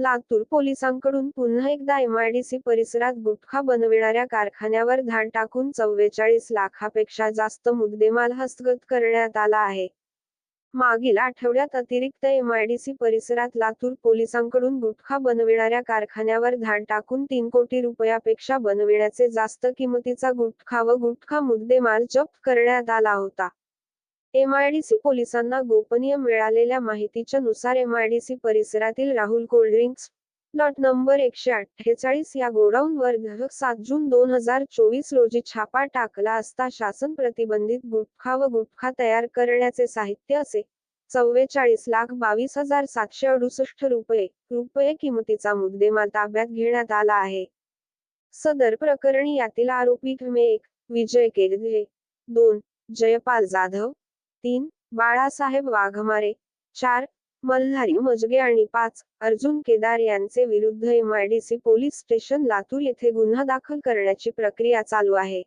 लातूर पोलिसांकडून पुन्हा एकदा एमआयडीसी परिसरात गुटखा बनविणाऱ्या कारखान्यावर धाड टाकून चव्वेचाळीस लाखापेक्षा जास्त मुद्देमाल हस्तगत करण्यात आला आहे. मागील आठवड्यात अतिरिक्त एमआयडीसी परिसरात लातूर पोलिसांकडून गुटखा बनविणाऱ्या कारखान्यावर धाड टाकून तीन कोटी रुपयापेक्षा बनविण्याचे जास्त किमतीचा गुटखा व गुटखा मुद्देमाल जप्त करण्यात आला होता. एमआयडीसी पोलिसांना गोपनीय मिळालेल्या माहितीच्या नुसार एमआयडीसी परिसरातील राहुल कोल्ड्रिंक्स प्लॉट नंबर एकशे अठ्ठेचाळीस या गोडाऊनवर सात जून दोन हजार चोवीस रोजी छापा टाकला असता शासन प्रतिबंधित गुटखा व गुटखा तयार करण्याचे साहित्य असे चव्वेचाळीस लाख बावीस हजार सातशे अडुसष्ट रुपये रुपये किमतीचा मुद्देमाल ताब्यात घेण्यात आला आहे. सदर प्रकरणी यातील आरोपी मे एक विजय केले दोन जयपाल जाधव तीन बाळासाहेब वाघमारे. चार मल्हारी मजगे आणि पाच अर्जुन केदार यांचे विरुद्ध एमआयडीसी पोलीस स्टेशन लातूर येथे गुन्हा दाखल करण्याची प्रक्रिया चालू आहे.